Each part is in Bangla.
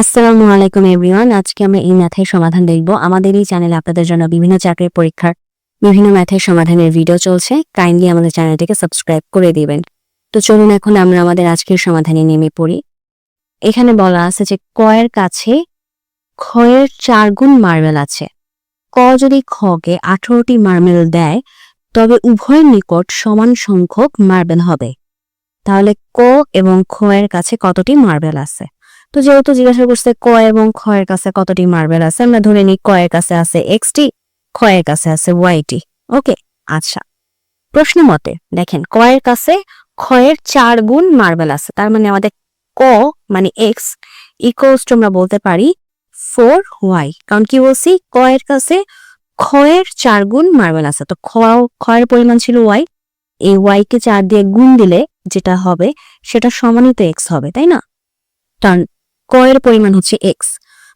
আসসালামু আলাইকুম এভরিওয়ান। আজকে আমরা এই ম্যাথের সমাধান দেখব। আমাদের এই চ্যানেলে আপনাদের জন্য বিভিন্ন চাকরির পরীক্ষার বিভিন্ন ম্যাথের সমাধানের ভিডিও চলছে। কাইন্ডলি আমাদের চ্যানেলটিকে সাবস্ক্রাইব করে দিবেন। তো চলুন এখন আমরা আমাদের আজকের সমাধানে নেমে পড়ি। এখানে বলা আছে যে কয়ের কাছে ক্ষয়ের চার গুণ মার্বেল আছে। ক যদি খকে আঠারোটি মার্বেল দেয়, তবে উভয়ের নিকট সমান সংখ্যক মার্বেল হবে। তাহলে ক এবং খয়ের কাছে কতটি মার্বেল আছে? তো যেহেতু জিজ্ঞাসা করছে ক এবং এর কাছে কতটি মার্বেল আছে, আমরা ধরে নিই ক এর কাছে আছে এক্স টি খ এর কাছে আছে ওয়াই টি। ওকে আচ্ছা। প্রশ্ন মতে, দেখেন ক এর কাছে এর চার গুণ মার্বেল আছে, তার মানে আমাদের ক মানে এক্স ইকুয়ালস টু আমরা বলতে পারি ফোর ওয়াই, কারণ কি বলছি? ক এর কাছে এর চার গুণ মার্বেল আছে, তো এর পরিমাণ ছিল ওয়াই, এই ওয়াই কে চার দিয়ে গুণ দিলে যেটা হবে, সেটা সমানিত এক্স হবে, তাই না? কারণ ক এর পরিমাণ হচ্ছে এক্স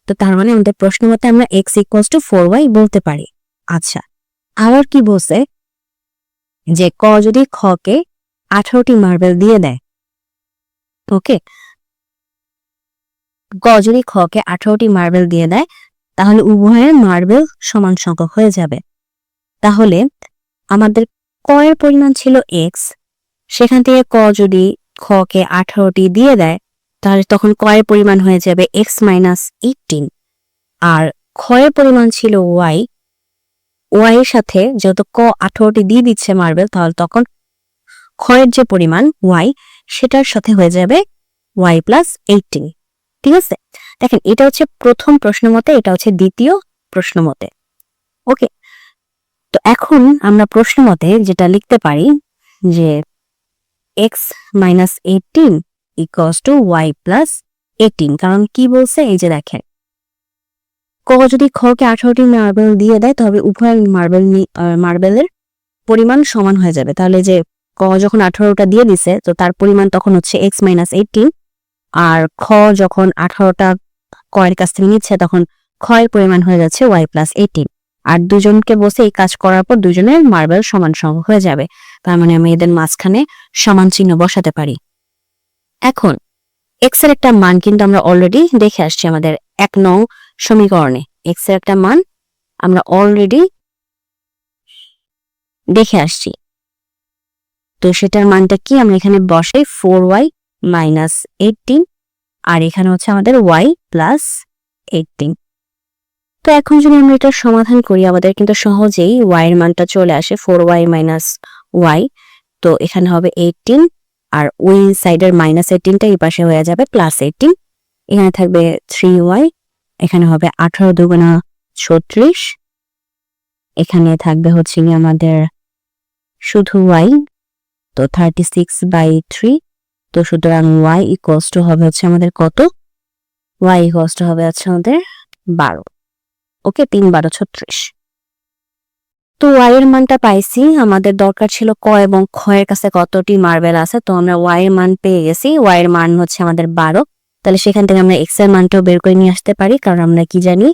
তো তার মানে আমাদের প্রশ্ন মতে আমরা x equals to four y বলতে পারি। আচ্ছা আবার কি বলছে? যে ক যদি খকে আঠারোটি মার্বেল দিয়ে দেয়। ওকে? ক যদি খকে আঠারোটি মার্বেল দিয়ে দেয়, তাহলে উভয়ের মার্বেল সমান সংখ্যক হয়ে যাবে। তাহলে আমাদের ক এর পরিমাণ ছিল এক্স সেখান থেকে ক যদি খকে আঠারোটি দিয়ে দেয় তাহলে তখন কয়ের পরিমাণ হয়ে যাবে এক্স মাইনাস এইটিন আর ক্ষয়ের পরিমাণ ছিল ওয়াই ওয়াই এর সাথে যেহেতু ক আঠারোটি দিয়ে দিচ্ছে মার্বেল তাহলে তখন ক্ষয়ের যে পরিমাণ ওয়াই সেটার সাথে হয়ে যাবে ওয়াই প্লাস এইটিন ঠিক আছে? দেখেন, এটা হচ্ছে প্রথম প্রশ্ন মতে এটা হচ্ছে দ্বিতীয় প্রশ্ন মতে ওকে, তো এখন আমরা প্রশ্ন মতে যেটা লিখতে পারি যে x minus eighteen equals to y plus eighteen কারণ কি বলছে? এই যে দেখেন। ক যদি খকে আঠারোটি মার্বেল দিয়ে দেয়, তবে উভয় মার্বেল মার্বেলের পরিমাণ সমান হয়ে যাবে। তাহলে যে ক যখন আঠারোটা দিয়ে দিছে, তো তার পরিমাণ তখন হচ্ছে এক্স মাইনাস এইটিন আর খ যখন আঠারোটা কয়ের কাছ থেকে নিচ্ছে, তখন ক্ষয়ের পরিমাণ হয়ে যাচ্ছে ওয়াই প্লাস এইটিন আর দুজনকে বসে এই কাজ করার পর দুজনের মার্বেল সমান সমান হয়ে যাবে। তার মানে আমি এদের মাঝখানে সমান চিহ্ন বসাতে পারি। এখন এক্সের একটা মান কিন্তু আমরা অলরেডি দেখে আসছি আমাদের এক নং সমীকরণে। এক্সের একটা মান আমরা অলরেডি দেখে আসছি। তো সেটার মানটা কি? আমরা এখানে বসে ফোর ওয়াই মাইনাস এইটিন আর এখানে হচ্ছে আমাদের ওয়াই প্লাস এইটিন তো এখন যদি আমরা এটা সমাধান করি, আমাদের কিন্তু সহজেই ওয়াই এর মানটা চলে আসে ফোর ওয়াই মাইনাস ওয়াই তো এখানে হবে এইটিন আর ওই সাইডের মাইনাস এইটিনটা এই পাশে হয়ে যাবে প্লাস এইটিন এখানে থাকবে থ্রি ওয়াই এখানে হবে আঠারো দুগুণা ছত্রিশ। এখানে থাকবে হচ্ছে গিয়ে আমাদের শুধু ওয়াই তো থার্টি সিক্স বাই থ্রি তো সুতরাং ওয়াই ইকোয়াস টু হবে হচ্ছে আমাদের কত? ওয়াই ইকোয়াস টু হবে হচ্ছে আমাদের বারো। ওকে তিন বারো ছত্রিশ। তো ওয়াইয়ের মানটা পাইছি। আমাদের দরকার ছিল ক এবং এর কাছে কতটি মার্বেল আছে, তো আমরা ওয়াই এর মান পেয়ে গেছি। ওয়াই এর মান হচ্ছে আমাদের বারো। তাহলে সেখান থেকে আমরা এক্সের মানটাও বের করে নিয়ে আসতে পারি, কারণ আমরা কি জানি?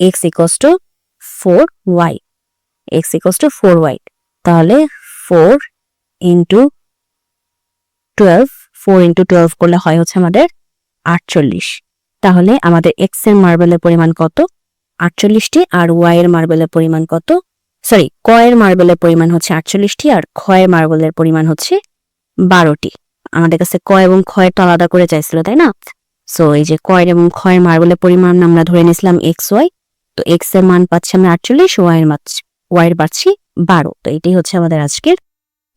X equals to four y x equals to four y তাহলে four into twelve four into twelve করলে হয় হচ্ছে আমাদের আটচল্লিশ। তাহলে আমাদের এক্সের মার্বেলের পরিমাণ কত? আটচল্লিশটি। আর ওয়াই এর মার্বেলের পরিমাণ কত? সরি ক এর মার্বেলের পরিমাণ হচ্ছে আটচল্লিশটি আর এর মার্বেলের পরিমাণ হচ্ছে বারোটি। আমাদের কাছে ক এবং এর তো আলাদা করে চাইছিল, তাই না? সো এই যে ক এর এবং এর মার্বেলের পরিমাণ আমরা ধরে নিয়েছিলাম এক্স ওয়াই তো এক্সের মান পাচ্ছি আমরা আটচল্লিশ ওয়াই এর ওয়াই এর পাচ্ছি বারো। তো এটাই হচ্ছে আমাদের আজকের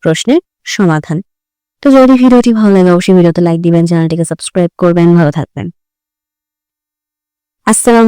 প্রশ্নের সমাধান। তো যদি ভিডিওটি ভালো লাগে, অবশ্যই ভিডিওতে লাইক দিবেন, চ্যানেলটিকে সাবস্ক্রাইব করবেন, ভালো থাকবেন। আসসালাম